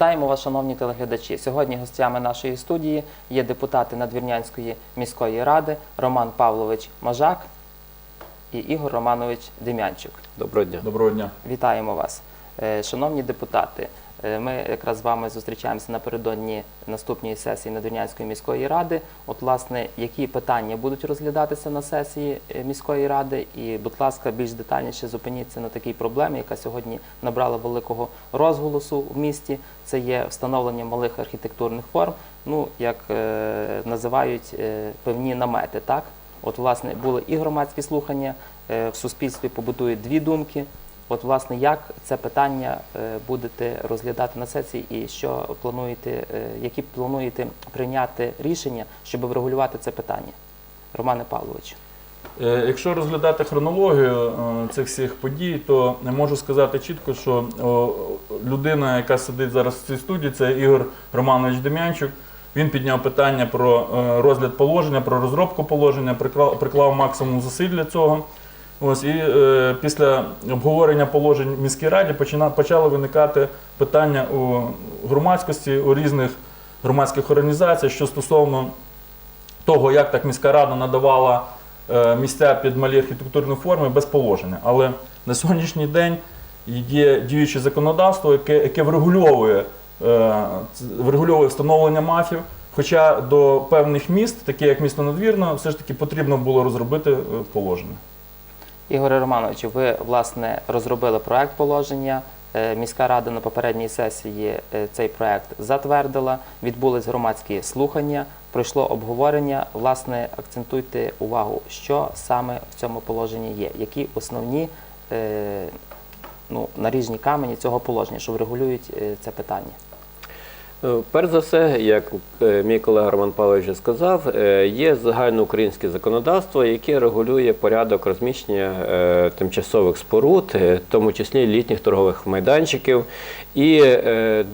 Вітаємо вас, шановні телеглядачі. Сьогодні гостями нашої студії є депутати Надвірнянської міської ради Роман Павлович Мажак і Ігор Романович Дем'янчук. Доброго дня. Доброго дня. Вітаємо вас. Е, Шановні депутати, ми якраз з вами зустрічаємося напередодні наступної сесії Надвірнянської міської ради. От, власне, які питання будуть розглядатися на сесії е, міської ради, і, будь ласка, більш детальніше зупиніться на такій проблемі, яка сьогодні набрала великого розголосу в місті. Це є встановлення малих архітектурних форм, ну як е, називають е, певні намети. Так, от власне були і громадські слухання е, в суспільстві побутують дві думки. От, власне, як це питання е, будете розглядати на сесії, і що плануєте, е, які плануєте прийняти рішення, щоб врегулювати це питання, Романе Павловичу? Е, Якщо розглядати хронологію цих всіх подій, то не можу сказати чітко, що людина, яка сидить зараз в цій студії, це Ігор Романович Дем'янчук. Він підняв питання про розгляд положення, про розробку положення, приклав максимум зусиль для цього. Ось і е, після обговорення положень в міській раді почина, почали виникати питання у громадськості, у різних громадських організаціях, що стосовно того, як так міська рада надавала е, місця під малі архітектурні форми без положення. Але на сьогоднішній день є діюче законодавство, яке, яке врегульовує, е, врегульовує встановлення мафів. Хоча до певних міст, такі як місто Надвірна, все ж таки потрібно було розробити е, положення. Ігоре Романовичу, ви власне розробили проект положення. Е, Міська рада на попередній сесії е, цей проект затвердила. Відбулись громадські слухання, пройшло обговорення. Власне, акцентуйте увагу, що саме в цьому положенні є, які основні е, ну, наріжні камені цього положення, що врегулюють це питання. Е, Перш за все, як е, мій колега Роман Павлович сказав, е, є загальноукраїнське законодавство, яке регулює порядок розміщення тимчасових споруд, в тому числі літніх торгових майданчиків. І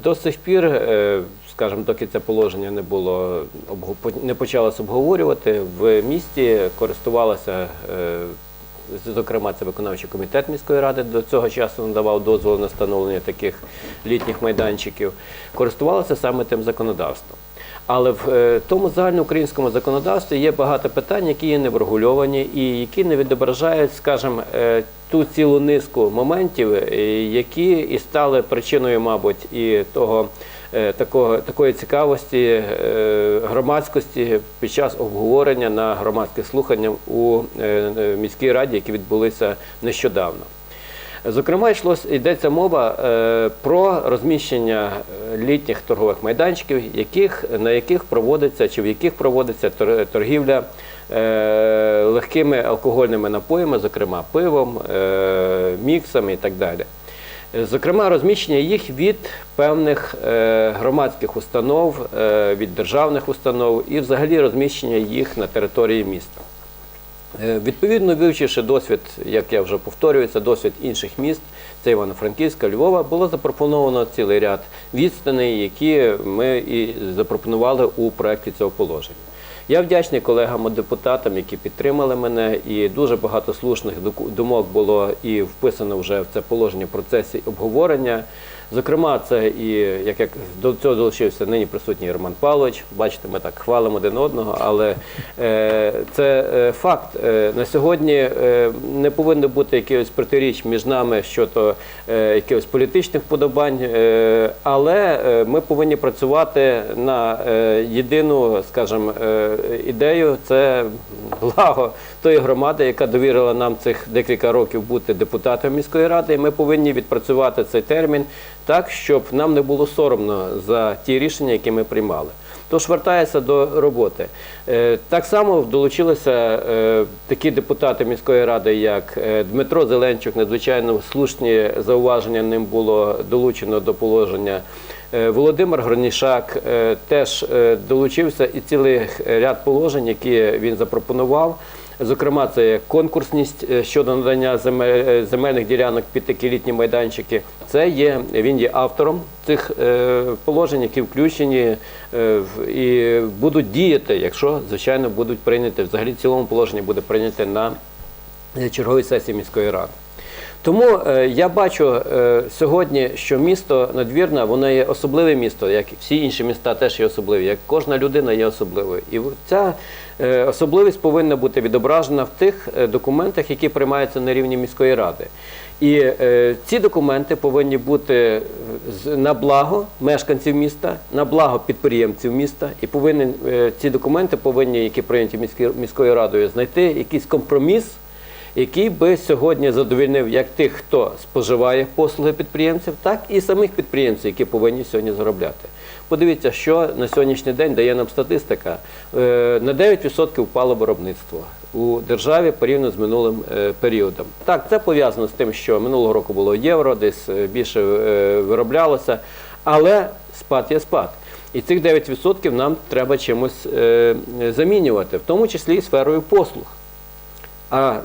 до сих пір, скажімо, доки це положення не було не почалося обговорювати, в місті користувалося. Зокрема, це виконавчий комітет міської ради до цього часу надавав дозвол на встановлення таких літніх майданчиків, користувалося саме тим законодавством. Але в е, тому загальноукраїнському законодавстві є багато питань, які є не врегульовані і які не відображають, скажімо, е, ту цілу низку моментів, е, які і стали причиною, мабуть, і того такого, такої цікавості е, громадськості під час обговорення на громадських слуханнях у е, е, міській раді, які відбулися нещодавно. Зокрема, йдеться мова е, про розміщення е, літніх торгових майданчиків, на яких проводиться чи в яких проводиться торгівля е, легкими алкогольними напоями, зокрема пивом, е, міксами і так далі. Е, Зокрема, розміщення їх від певних е, громадських установ, е, від державних установ і взагалі розміщення їх на території міста. Відповідно, вивчивши досвід, як я вже повторюю, це досвід інших міст, це Івано-Франківська, Львова, було запропоновано цілий ряд відстаней, які ми і запропонували у проєкті цього положення. Я вдячний колегам-депутатам, які підтримали мене, і дуже багато слушних думок було і вписано вже в це положення в процесі обговорення. Зокрема, це і як, як до цього долучився нині присутній Роман Павлович. Бачите, ми так хвалимо один одного, але е, це е, факт. Е, на сьогодні е, не повинно бути якихось протиріч між нами щодо е, якихось політичних вподобань, е, але е, ми повинні працювати на е, єдину, скажімо, е, ідею це благо тої громади, яка довірила нам цих декілька років бути депутатом міської ради. І ми повинні відпрацювати цей термін так, щоб нам не було соромно за ті рішення, які ми приймали. Тож вертається до роботи. Е, Так само долучилися е, такі депутати міської ради, як е, Дмитро Зеленчук, надзвичайно слушні зауваження ним було долучено до положення. Володимир Гронішак теж долучився і цілий ряд положень, які він запропонував. Зокрема, це конкурсність е, щодо надання е, земельних ділянок під такі літні майданчики. Це є він є автором цих е, положень, які включені і будуть діяти, якщо звичайно будуть прийняті. Взагалі цілому положенні буде прийняте на черговій сесії міської ради. Тому е, я бачу е, сьогодні, що місто надвірна, воно є особливе місто, як всі інші міста теж є особливі, як кожна людина є особливою. І ця е, особливість повинна бути відображена в тих документах, які приймаються на рівні міської ради. І е, ці документи повинні бути на благо мешканців міста, на благо підприємців міста, і повинні е, ці документи повинні, які прийняті міські- міською радою, знайти якийсь компроміс який би сьогодні задовільнив як тих, хто споживає послуги підприємців, так і самих підприємців, які повинні сьогодні заробляти. Подивіться, що на сьогоднішній день дає нам статистика. Е, На 9% впало виробництво у державі порівняно з минулим е, періодом. Так, це пов'язано з тим, що минулого року було євро, десь е, більше вироблялося, але спад є спад. І цих 9% нам треба чимось замінювати, в тому числі і сферою послуг. А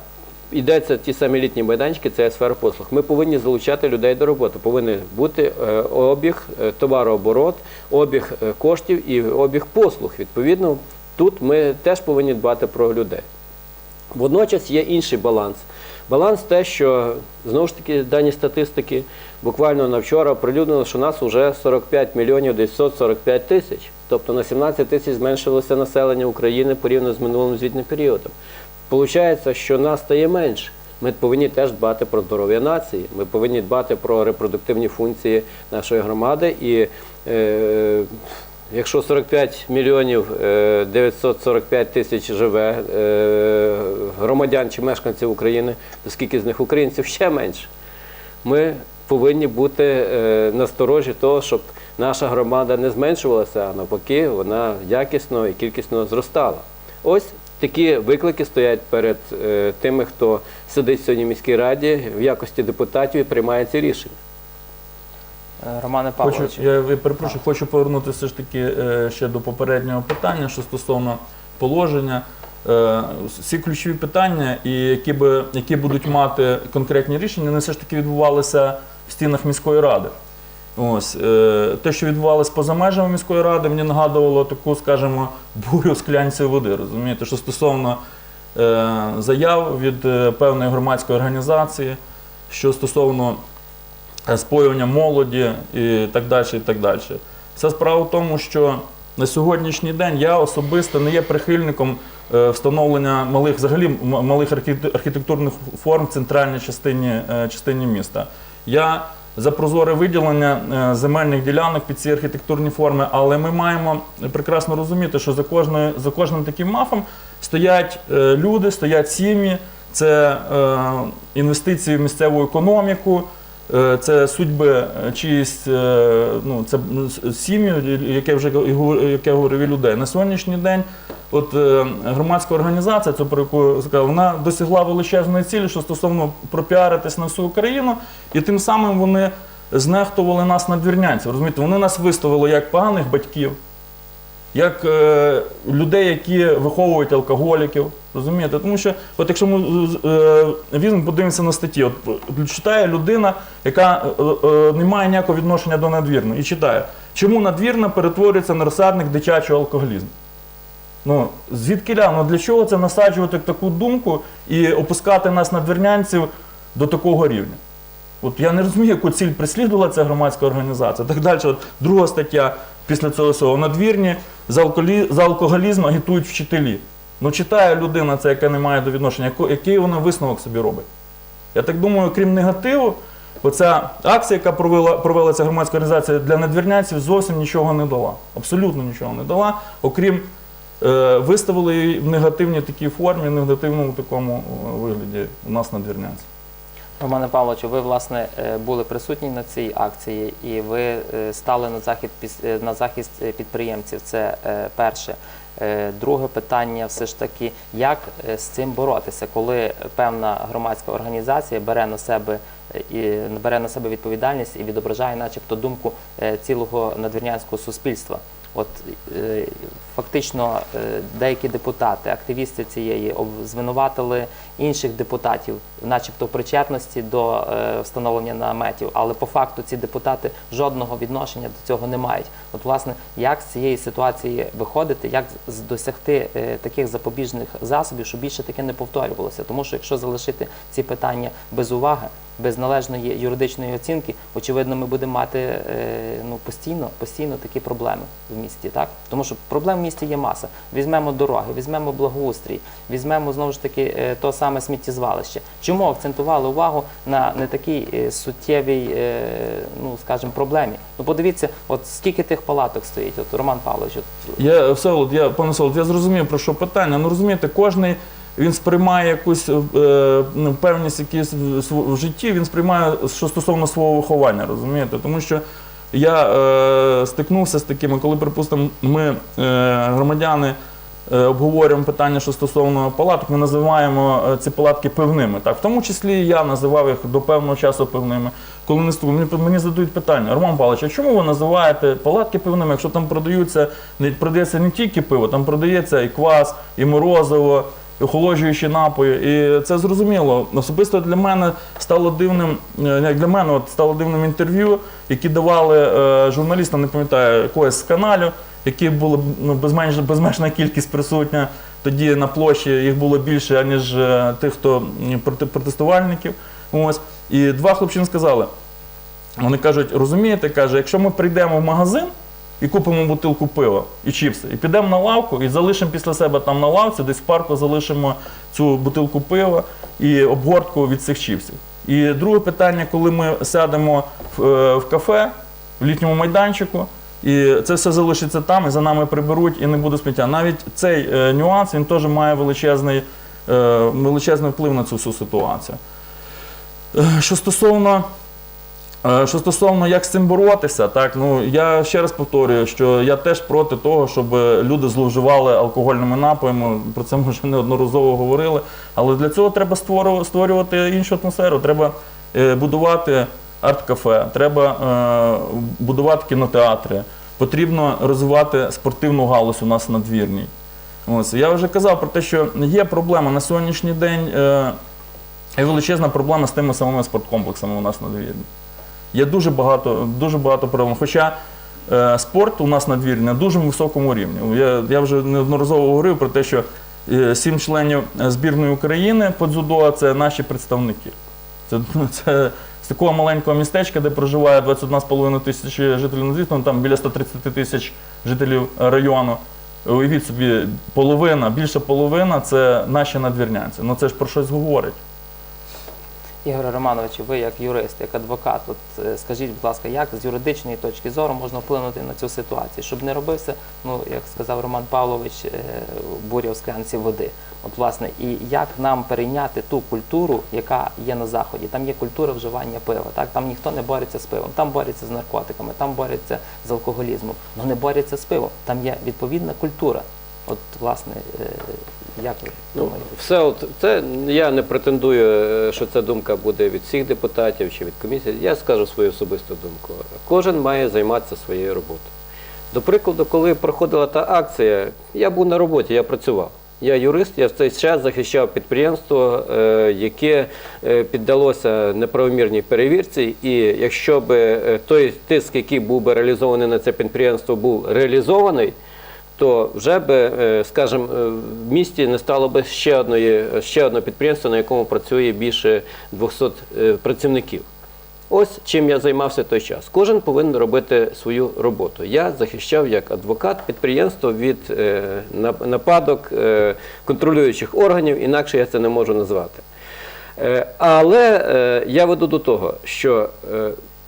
йдеться ті самі літні майданчики, це сфера послуг. Ми повинні залучати людей до роботи. Повинен бути е, обіг, е, товарооборот, обіг е, коштів і обіг послуг. Відповідно, тут ми теж повинні дбати про людей. Водночас є інший баланс. Баланс те, що знову ж таки дані статистики буквально на вчора оприлюднили, що нас вже 45 мільйонів 945 тисяч. Тобто на 17 тисяч зменшилося населення України порівняно з минулим звітним періодом. Получається, що нас стає менше. Ми повинні теж дбати про здоров'я нації. Ми повинні дбати про репродуктивні функції нашої громади. І е, якщо 45 мільйонів е, 945 тисяч живе е, громадян чи мешканців України, то скільки з них українців ще менше. Ми повинні бути е, насторожі того, щоб наша громада не зменшувалася, а навпаки, вона якісно і кількісно зростала. Ось такі виклики стоять перед е, тими, хто сидить сьогодні в міській раді в якості депутатів і приймає ці рішення. Е, Романе Хочу, Павловичу, я, перепрошую, хочу повернутися все ж таки е, ще до попереднього питання, що стосовно положення. Всі ключові питання, і які, би, які будуть мати конкретні рішення, вони все ж таки відбувалися в стінах міської ради. Ось е, те, що відбувалося поза межами міської ради, мені нагадувало таку, скажімо, бурю склянці води. Розумієте, що стосовно е, заяв від е, певної громадської організації, що стосовно споювання молоді і так далі. і так далі. Вся справа в тому, що на сьогоднішній день я особисто не є прихильником встановлення малих, взагалі малих архітектурних форм в центральній частині, частині міста. Я за прозоре виділення е, земельних ділянок під ці архітектурні форми, але ми маємо прекрасно розуміти, що за, кожною, за кожним таким мафом стоять е, люди, стоять сім'ї, це е, інвестиції в місцеву економіку, Це судьби е, чиїсь, е, ну, це сім'ї, яке вже говор- говорив, людей. На сьогоднішній день от, е, громадська організація, це про яку сказав, вона досягла величезної цілі, що стосовно пропіаритись на всю Україну, і тим самим вони знехтували нас надвірнянців. Розумієте, вони нас виставили як поганих батьків, як е, людей, які виховують алкоголіків. Розумієте? Тому що, от якщо ми е, візьмемо, подивимося на статті, от е, читає людина, яка е, е, не має ніякого відношення до надвірної, і читає, чому надвірна перетворюється на розсадник дитячого алкоголізму. Ну, звідки ну, для чого це насаджувати таку думку і опускати нас надвірнянців до такого рівня? От я не розумію, яку ціль преслідувала ця громадська організація. Так далі, от друга стаття після цього всього. Надвірні за, алкоголізм агітують вчителі. Ну, читає людина, це яка не має до відношення, який вона висновок собі робить. Я так думаю, крім негативу, оця акція, яка провела, провела ця громадська організація для надвірнянців, зовсім нічого не дала. Абсолютно нічого не дала, окрім е, виставили її в негативній такій формі, в негативному такому е, вигляді у нас надвірнянців. Романе Павловичу, ви власне е, були присутні на цій акції, і ви е, стали на захід е, на захист підприємців. Це перше. Друге питання, все ж таки, як з цим боротися, коли певна громадська організація бере на себе і бере на себе відповідальність і відображає, начебто, думку цілого надвірнянського суспільства. От е, фактично е, деякі депутати, активісти цієї звинуватили інших депутатів, начебто в причетності до е, встановлення наметів, але по факту ці депутати жодного відношення до цього не мають. От власне, як з цієї ситуації виходити, як досягти таких запобіжних засобів, щоб більше таке не повторювалося? Тому що якщо залишити ці питання без уваги, без належної юридичної оцінки, очевидно, ми будемо мати е, ну, постійно, постійно такі проблеми в місті. Так? Тому що проблем в місті є маса. Візьмемо дороги, візьмемо благоустрій, візьмемо знову ж таки е, то саме сміттєзвалище. Чому акцентували увагу на не такій е, суттєвій, ну скажімо, проблемі? Ну подивіться, от скільки тих палаток стоїть, от Роман Павлович, от Я Всеволод, я пане Всеволод, я зрозумів про що питання. Ну розумієте, кожний він сприймає якусь е, ну, якісь в, житті, він сприймає що стосовно свого виховання, розумієте? Тому що я е, стикнувся з такими, коли, припустимо, ми е, громадяни. е, Обговорюємо питання, що стосовно палаток, ми називаємо е, ці палатки пивними. Так, в тому числі я називав їх до певного часу пивними. Коли не мені, мені задають питання, Роман Павлович, а чому ви називаєте палатки пивними, якщо там продаються не продається не тільки пиво, там продається і квас, і морозиво, охолоджуючі напої. І це зрозуміло. Особисто для мене стало дивним, е, як для мене от стало дивним інтерв'ю, які давали е, журналістам, не пам'ятаю, якогось з каналів, які були ну, безменш, безмежна кількість присутня. Тоді на площі їх було більше, ніж е, тих, хто проти, протестувальників. Ось. І два хлопчини сказали: вони кажуть, розумієте, каже, якщо ми прийдемо в магазин і купимо бутилку пива і чіпси, і підемо на лавку, і залишимо після себе там на лавці, десь в парку залишимо цю бутилку пива і обгортку від цих чіпсів. І друге питання, коли ми сядемо в, е, кафе, в літньому майданчику, і це все залишиться там, і за нами приберуть, і не буде сміття. Навіть цей е, нюанс він теж має величезний, е, величезний вплив на цю всю ситуацію. Що стосовно Що стосовно як з цим боротися, так ну я ще раз повторюю, що я теж проти того, щоб люди зловживали алкогольними напоями. Про це ми вже неодноразово говорили. Але для цього треба створювати іншу атмосферу. Треба е, будувати арт-кафе, треба е, будувати кінотеатри. Потрібно розвивати спортивну галузь у нас на двірній. Ось я вже казав про те, що є проблема на сьогоднішній день. Е, є величезна проблема з тими самими спорткомплексами у нас на двірні. Є дуже багато, дуже багато проблем. Хоча е, спорт у нас на двірні на дуже високому рівні. Я, я вже неодноразово говорив про те, що е, сім членів збірної України по дзюдо це наші представники. Це, це з такого маленького містечка, де проживає 21,5 тисячі жителів звісно, там біля 130 тисяч жителів району. Уявіть собі, половина, більше половина це наші надвірнянці. Ну це ж про щось говорить. Ігоре Романовичу, ви як юрист, як адвокат, от е, скажіть, будь ласка, як з юридичної точки зору можна вплинути на цю ситуацію, щоб не робився, ну як сказав Роман Павлович, е, буря в склянці води. От власне, і як нам перейняти ту культуру, яка є на заході? Там є культура вживання пива. Так там ніхто не бореться з пивом, там борються з наркотиками, там борються з алкоголізмом, але не борються з пивом. Там є відповідна культура. От, власне, е, як ви Ну, думаєте? все, от це я не претендую, е, що ця думка буде від всіх депутатів чи від комісії. Я скажу свою особисту думку. Кожен має займатися своєю роботою. До прикладу, коли проходила та акція, я був на роботі, я працював. Я юрист, я в цей час захищав підприємство, е, яке піддалося неправомірній перевірці. І якщо б той тиск, який був би реалізований на це підприємство, був реалізований, то вже би, е, скажімо, е, в місті не стало би ще одної ще одного підприємства, на якому працює більше 200 е, працівників. Ось чим я займався той час. Кожен повинен робити свою роботу. Я захищав як адвокат підприємство від нападок контролюючих органів, інакше я це не можу назвати. Але я веду до того, що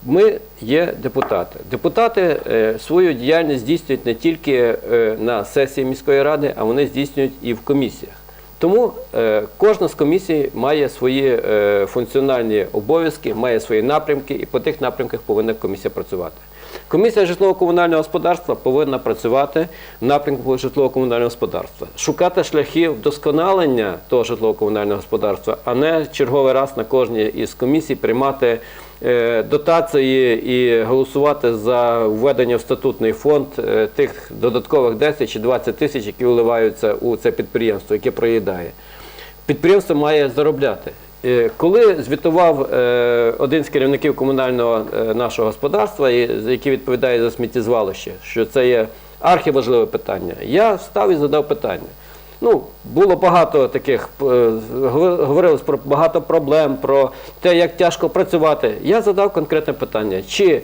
ми є депутати. Депутати е, свою діяльність здійснюють не тільки е, на сесії міської ради, а вони здійснюють і в комісіях. Тому е, кожна з комісій має свої функціональні обов'язки, має свої напрямки, і по тих напрямках повинна комісія працювати. Комісія житлово-комунального господарства повинна працювати в напрямку житлово-комунального господарства, шукати шляхи вдосконалення того житлово-комунального господарства, а не черговий раз на кожній із комісій приймати дотації і голосувати за введення в статутний фонд е, тих додаткових 10 чи 20 тисяч, які вливаються у це підприємство, яке проїдає. Підприємство має заробляти. Е, Коли звітував е, один з керівників комунального е, нашого господарства, який відповідає за сміттєзвалище, що це є архіважливе питання, я встав і задав питання. Ну, було багато таких, е, говорилось про багато проблем, про те, як тяжко працювати. Я задав конкретне питання: чи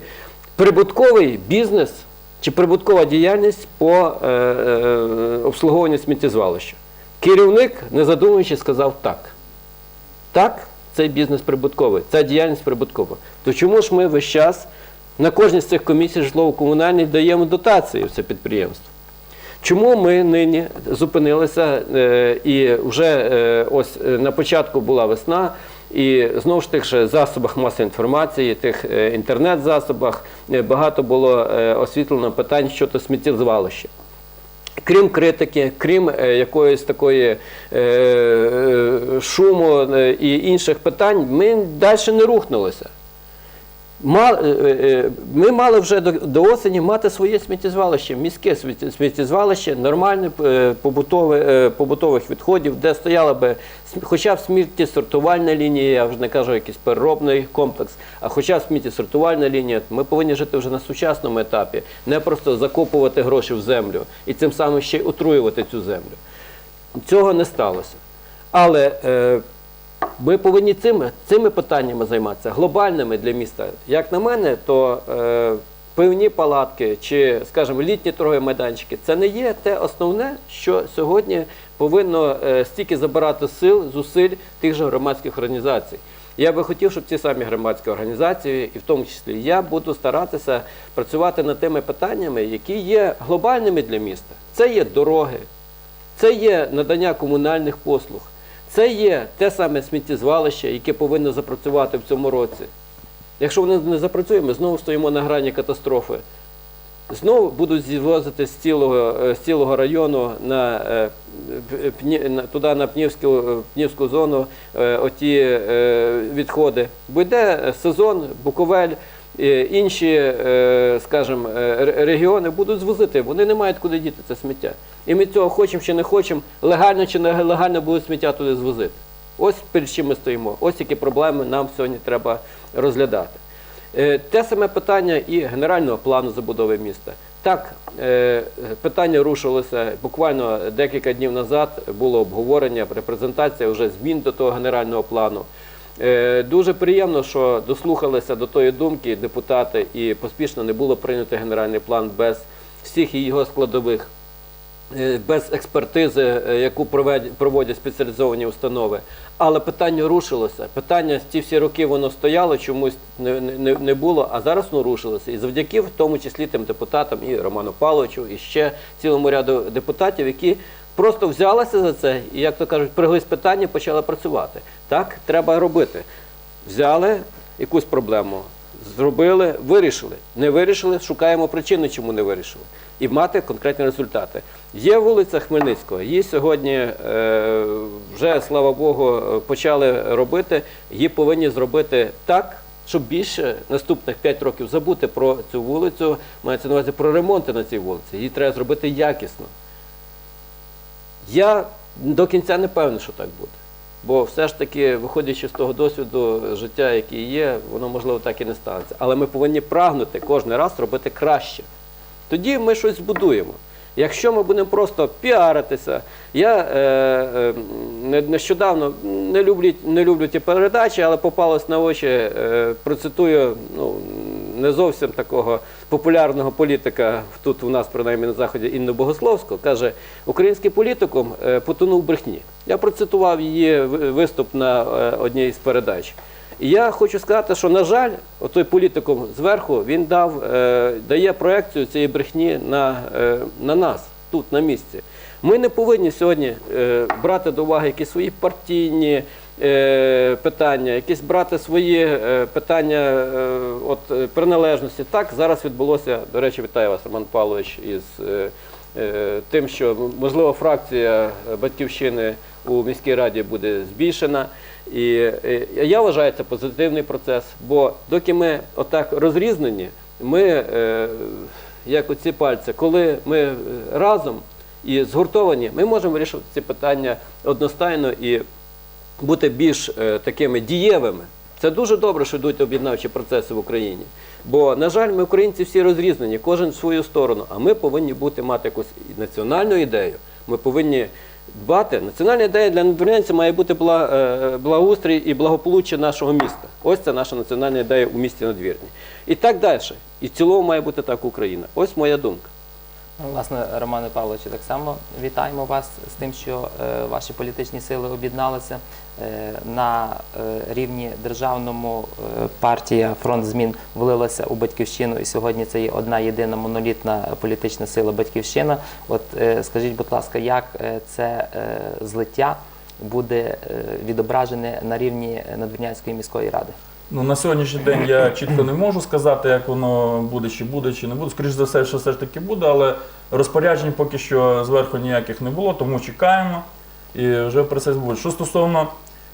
прибутковий бізнес, чи прибуткова діяльність по е, е, обслуговуванню сміттєзвалища? Керівник, не задумуючись, сказав так. Так, цей бізнес прибутковий, ця діяльність прибуткова. То чому ж ми весь час на кожній з цих комісій житлово-комунальних даємо дотації в це підприємство? Чому ми нині зупинилися е, і вже е, ось е, на початку була весна, і знову ж тих же засобах масової інформації, тих інтернет-засобах багато було освітлено питань щодо сміттєзвалища. Крім критики, крім якоїсь такої шуму і інших питань, ми далі не рухнулися. Ма- е, е, Ми мали вже до, осені мати своє сміттєзвалище, міське сміттєзвалище, нормальне е, е, побутових відходів, де стояла би хоча б сміттєсортувальна лінія, я вже не кажу якийсь переробний комплекс, а хоча б сміттєсортувальна лінія. Ми повинні жити вже на сучасному етапі, не просто закопувати гроші в землю і цим самим ще й отруювати цю землю. Цього не сталося. Але е, ми повинні цими, цими питаннями займатися, глобальними для міста. Як на мене, то е, пивні палатки чи, скажімо, літні торгові майданчики це не є те основне, що сьогодні повинно е, стільки забирати сил, зусиль тих же громадських організацій. Я би хотів, щоб ці самі громадські організації, і в тому числі я, буду старатися працювати над тими питаннями, які є глобальними для міста. Це є дороги, це є надання комунальних послуг, це є те саме сміттєзвалище, яке повинно запрацювати в цьому році. Якщо воно не запрацює, ми знову стоїмо на грані катастрофи. Знову будуть звозити з цілого, е, з цілого району на, е, туди на Пнівську, е, Пнівську зону оті відходи. Йде сезон, Буковель, інші, е, скажімо, е, регіони будуть звозити, вони не мають куди діти це сміття. І ми цього хочемо чи не хочемо, легально чи нелегально будуть сміття туди звозити. Ось перед чим ми стоїмо. Ось які проблеми нам сьогодні треба розглядати. Е, Те саме питання і генерального плану забудови міста. Так, е, питання рушилося буквально декілька днів назад. Було обговорення, репрезентація вже змін до того генерального плану. Е, Дуже приємно, що дослухалися до тої думки депутати, і поспішно не було прийнято генеральний план без всіх його складових. Е, без експертизи, е, яку проводять спеціалізовані установи. Але питання рушилося. Питання ці всі роки воно стояло, чомусь не, було, а зараз воно рушилося. І завдяки в тому числі тим депутатам, і Роману Павловичу, і ще цілому ряду депутатів, які просто взялися за це і, як то кажуть, приглись питання, почали працювати. Так треба робити. Взяли якусь проблему, зробили, вирішили. Не вирішили, шукаємо причини, чому не вирішили. І мати конкретні результати. Є вулиця Хмельницького, її сьогодні е, вже, слава Богу, почали робити. Її повинні зробити так, щоб більше наступних 5 років забути про цю вулицю, мається на увазі про ремонти на цій вулиці. Її треба зробити якісно. Я до кінця не певний, що так буде. Бо все ж таки, виходячи з того досвіду життя, який є, воно можливо так і не станеться. Але ми повинні прагнути кожен раз робити краще. Тоді ми щось збудуємо. Якщо ми будемо просто піаритися, я е, е, нещодавно не люблю, не люблю ті передачі, але попалось на очі, е, процитую ну, не зовсім такого популярного політика, тут у нас, принаймні на Заході, Інну Богословську, каже, український політикум е, потонув брехні. Я процитував її виступ на е, одній з передач. І я хочу сказати, що, на жаль, отой політикум зверху він дав, е, дає проекцію цієї брехні на, на нас, тут, на місці. Ми не повинні сьогодні брати до уваги якісь свої партійні питання, якісь брати свої е, питання е, е, приналежності. Так, зараз відбулося, до речі, вітаю вас, Роман Павлович, із е, е, тим, що можливо фракція батьківщини у міській раді буде збільшена. І е, я вважаю це позитивний процес, бо доки ми отак розрізнені, ми е, як оці пальці, коли ми е, разом і згуртовані, ми можемо вирішувати ці питання одностайно і бути більш е, такими дієвими. Це дуже добре, що йдуть об'єднавчі процеси в Україні. Бо, на жаль, ми українці всі розрізнені, кожен в свою сторону. А ми повинні бути мати якусь національну ідею. Ми повинні дбати. Національна ідея для надвірнянця має бути е, благоустрій і благополуччя нашого міста. Ось це наша національна ідея у місті Надвірні. І так далі. І в цілому має бути так Україна. Ось моя думка. Власне, Романе Павловичу, так само вітаємо вас з тим, що е, ваші політичні сили об'єдналися е, на е, рівні державному. Партія Фронт змін влилася у батьківщину, і сьогодні це є одна єдина монолітна політична сила Батьківщина. От скажіть, будь ласка, як це злиття буде відображене на рівні Надвірнянської міської ради? Ну, на сьогоднішній день я чітко не можу сказати, як воно буде, чи буде, чи не буде. Скоріше за все, що все ж таки буде, але розпоряджень поки що зверху ніяких не було, тому чекаємо і вже процес буде. Що стосовно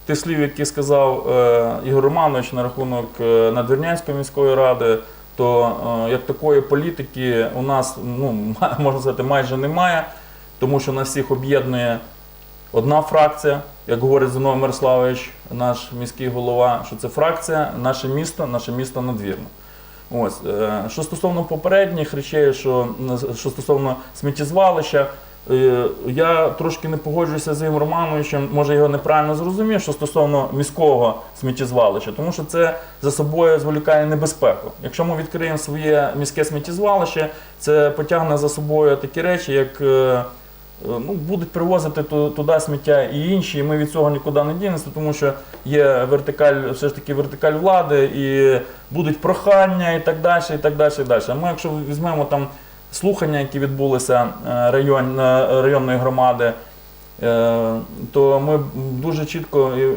тих слів, які сказав е, Ігор Романович на рахунок е, Надвірнянської міської ради, то е, як такої політики у нас ну, можна сказати майже немає, тому що нас всіх об'єднує одна фракція, як говорить Зиновій Мирославович, наш міський голова, що це фракція, наше місто, наше місто надвірно. Ось е, що стосовно попередніх речей, що, що стосовно сміттєзвалища, е, я трошки не погоджуюся з Ігорем Романовичем, може його неправильно зрозумів, що стосовно міського сміттєзвалища, тому що це за собою зволікає небезпеку. Якщо ми відкриємо своє міське сміттєзвалище, це потягне за собою такі речі, як е, ну, будуть привозити туди сміття і інші, і ми від цього нікуди не дінемося, тому що є вертикаль, все ж таки вертикаль влади, і будуть прохання і так далі, і так далі, і далі. А ми, якщо візьмемо там слухання, які відбулися е, район, е, районної громади, е, то ми дуже чітко е, е,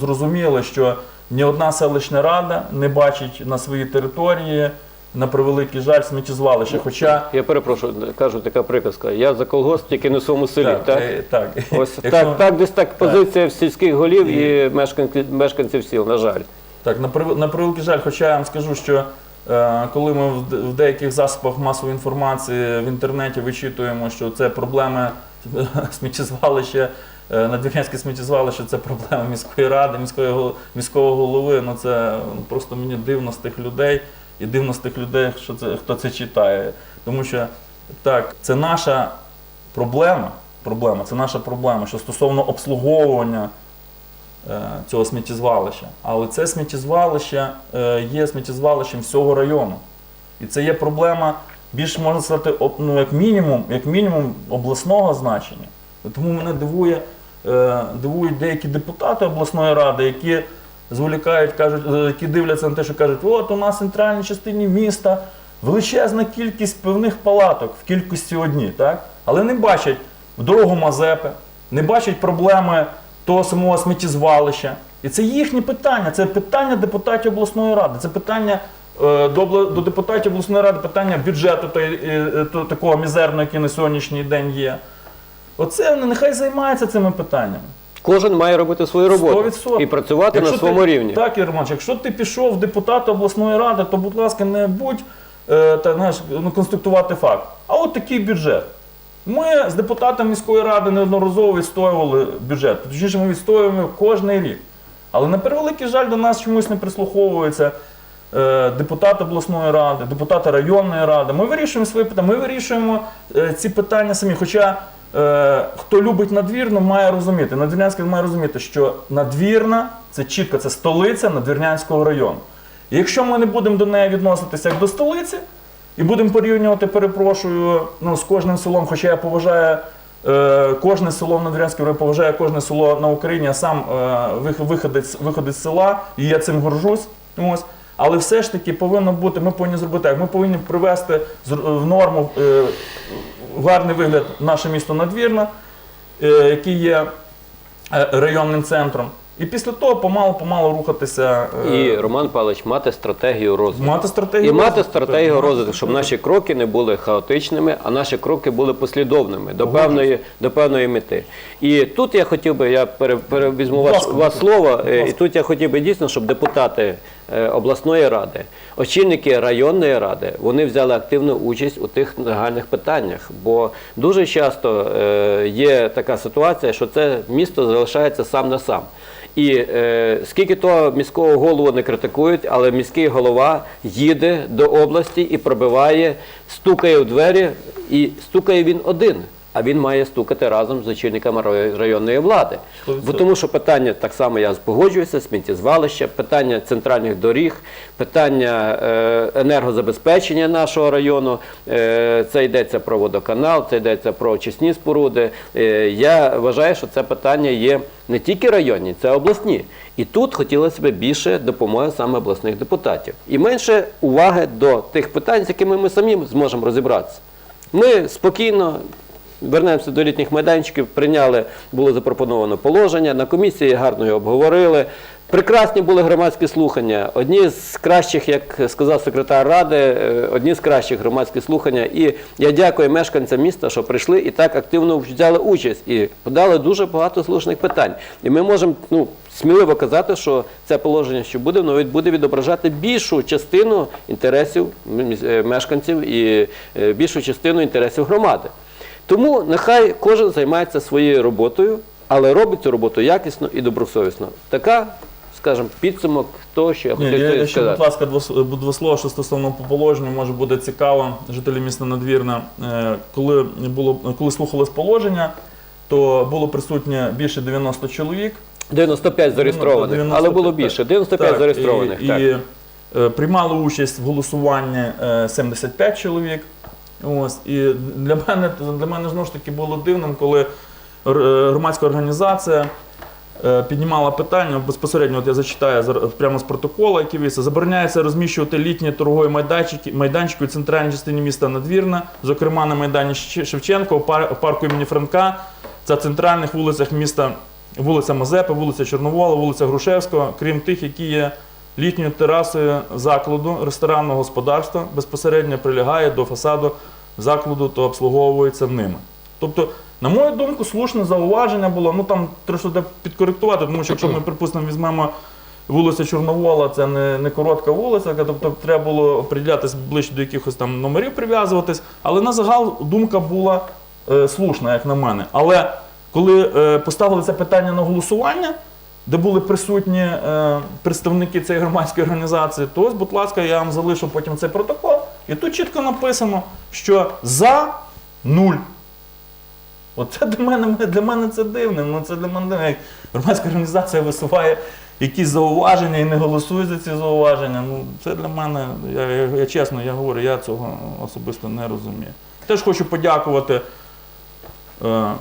зрозуміли, що ні одна селищна рада не бачить на своїй території, на превеликий жаль, сміттєзвалище. Хоча Я перепрошую, кажу, така приказка. Я за колгосп тільки не в своєму селі. Так, е, так. Ось Якщо- так, так, десь так позиція в сільських голів і мешканців, мешканців сіл, на жаль. Так, на, прев- на превеликий жаль, хоча я вам скажу, що е, коли ми в, де- в деяких засобах масової інформації в інтернеті вичитуємо, що це проблеми сміттєзвалища, е, надвірнянське сміттєзвалище це проблема міської ради, міської, гол- міського голови. Ну це просто мені дивно з тих людей і дивно з тих людей, що це, хто це читає. Тому що так, це наша проблема. Проблема, це наша проблема, що стосовно обслуговування е, цього сміттєзвалища. Але це сміттєзвалище е, є сміттєзвалищем всього району. І це є проблема більш можна сказати, ну, як мінімум, як мінімум обласного значення. Тому мене дивує, е, дивують деякі депутати обласної ради, які зволікають, кажуть, е, які дивляться на те, що кажуть, от у нас в центральній частині міста величезна кількість пивних палаток в кількості одні, так? але не бачать дорогу Мазепи, не бачать проблеми того самого сміттєзвалища. І це їхні питання, це питання депутатів обласної ради, це питання е, до, до депутатів обласної ради, питання бюджету той, е, е, то- такого мізерного, який на сьогоднішній день є. Оце вони нехай займаються цими питаннями. Кожен має робити свою роботу 100%. і працювати Якщо на своєму ти, рівні. Так, Ігор якщо ти пішов в депутата обласної ради, то, будь ласка, не будь е, та, знаєш, ну, конструктувати факт. А от такий бюджет. Ми з депутатом міської ради неодноразово відстоювали бюджет. Точніше, ми відстоюємо кожний рік. Але на превеликий жаль до нас чомусь не прислуховується е, депутат обласної ради, депутати районної ради. Ми вирішуємо свої питання, ми вирішуємо е, ці питання самі. Хоча хто любить надвірну, має розуміти, надвірнянський має розуміти, що надвірна це чітко, це столиця надвірнянського району. І якщо ми не будемо до неї відноситися як до столиці, і будемо порівнювати, перепрошую, ну, з кожним селом, хоча я поважаю е, кожне село в Надвірянській районі, поважаю кожне село на Україні, я сам е, вих- виходець, виходець з села, і я цим горжусь. Ось. Але все ж таки повинно бути, ми повинні зробити так, ми повинні привести в норму е, гарний вигляд наше місто Надвірна, е, який є е, районним центром. І після того помалу-помалу рухатися. е, І Роман Павлович мати стратегію розвитку. Мати стратегію І мати розвитку, стратегію розвитку, щоб наші кроки не були хаотичними, а наші кроки були послідовними до певної, до певної мети. І тут я хотів би, я пере, перевізьму вас, вас слово, е, і тут я хотів би дійсно, щоб депутати е, обласної ради, очільники районної ради, вони взяли активну участь у тих нагальних питаннях. Бо дуже часто е, є така ситуація, що це місто залишається сам на сам. І е, скільки того міського голову не критикують, але міський голова їде до області і пробиває, стукає в двері, і стукає він один. А він має стукати разом з очільниками районної влади. Бо тому що питання так само я погоджуюся, сміттєзвалища, питання центральних доріг, питання е, енергозабезпечення нашого району. Е, це йдеться про водоканал, це йдеться про очисні споруди. Е, я вважаю, що це питання є не тільки районні, це обласні. І тут хотілося б більше допомоги саме обласних депутатів і менше уваги до тих питань, з якими ми самі зможемо розібратися. Ми спокійно вернемося до літніх майданчиків, прийняли, було запропоновано положення, на комісії гарно його обговорили. Прекрасні були громадські слухання. Одні з кращих, як сказав секретар ради, е, одні з кращих громадські слухання. І я дякую мешканцям міста, що прийшли і так активно взяли участь і подали дуже багато слушних питань. І ми можемо ну, сміливо казати, що це положення, що буде, воно буде відображати більшу частину інтересів е, мешканців і е, більшу частину інтересів громади. Тому нехай кожен займається своєю роботою, але робить цю роботу якісно і добросовісно. Така, скажімо, підсумок того, що я хотів я, я ще, будь ласка, двос- два слова, що стосовно по положенню, може буде цікаво жителі міста Надвірна. Е, Коли було коли слухалось положення, то було присутнє більше 90 чоловік. 95 зареєстрованих, 90, але було більше. 95 Так, зареєстрованих. І, так. і е, приймали участь в голосуванні е, 75 чоловік. Ось. І для мене, для мене знову ж таки було дивним, коли е, громадська організація е, піднімала питання, безпосередньо, от я зачитаю прямо з протоколу, який вівся, забороняється розміщувати літні торгові майданчики, майданчики у центральній частині міста Надвірна, зокрема на Майдані Шевченка, у парку імені Франка, та центральних вулицях міста, вулиця Мазепи, вулиця Чорновола, вулиця Грушевського, крім тих, які є літньою терасою закладу ресторанного господарства, безпосередньо прилягає до фасаду закладу та обслуговується ними. Тобто, на мою думку, слушне зауваження було, ну там трошки треба підкоректувати, тому що якщо ми, припустимо, візьмемо вулиця Чорновола, це не, не коротка вулиця, тобто треба було приділятися ближче до якихось там номерів прив'язуватись, але на загал думка була е, слушна, як на мене. Але коли е, поставили це питання на голосування, де були присутні е, представники цієї громадської організації, то ось, будь ласка, я вам залишу потім цей протокол. І тут чітко написано, що за нуль. Оце для мене, для мене це дивно. Ну, це для мене як громадська організація висуває якісь зауваження і не голосує за ці зауваження. Ну, це для мене, я, я, я чесно я говорю, я цього особисто не розумію. Теж хочу подякувати е,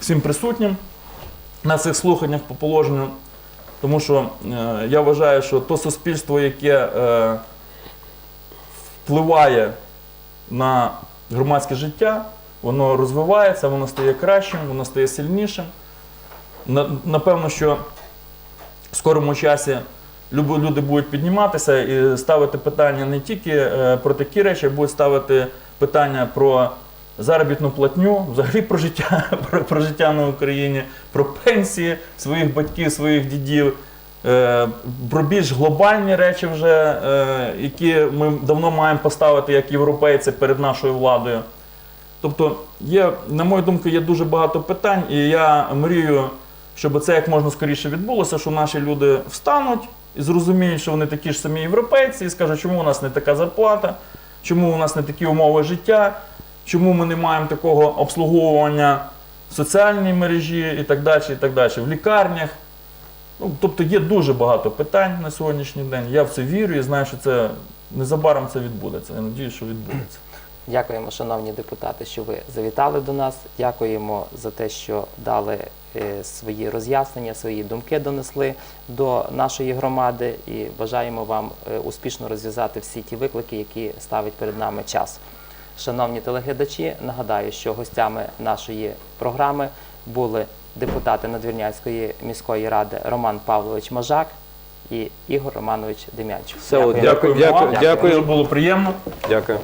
всім присутнім на цих слуханнях по положенню, тому що е, я вважаю, що то суспільство, яке е, впливає на громадське життя, воно розвивається, воно стає кращим, воно стає сильнішим. На- Напевно, що в скорому часі люди будуть підніматися і ставити питання не тільки е, про такі речі, а будуть ставити питання про заробітну платню, взагалі про життя, про, про життя на Україні, про пенсії своїх батьків, своїх дідів. е, Про більш глобальні речі, вже, е, які ми давно маємо поставити як європейці перед нашою владою. Тобто, є, на мою думку, є дуже багато питань, і я мрію, щоб це як можна скоріше відбулося, що наші люди встануть і зрозуміють, що вони такі ж самі європейці, і скажуть, чому у нас не така зарплата, чому у нас не такі умови життя, чому ми не маємо такого обслуговування в соціальній мережі і так далі, і так далі, в лікарнях. Ну, тобто є дуже багато питань на сьогоднішній день. Я в це вірю і знаю, що це незабаром це відбудеться. Я надію, що відбудеться. Дякуємо, шановні депутати, що ви завітали до нас. Дякуємо за те, що дали е, свої роз'яснення, свої думки донесли до нашої громади і бажаємо вам е, успішно розв'язати всі ті виклики, які ставить перед нами час. Шановні телеглядачі, нагадаю, що гостями нашої програми були депутати Надвірнянської міської ради Роман Павлович Мажак і Ігор Романович Дем'янчук. Все, дякую. Дякую, дякую. Дуже було приємно. Дякую.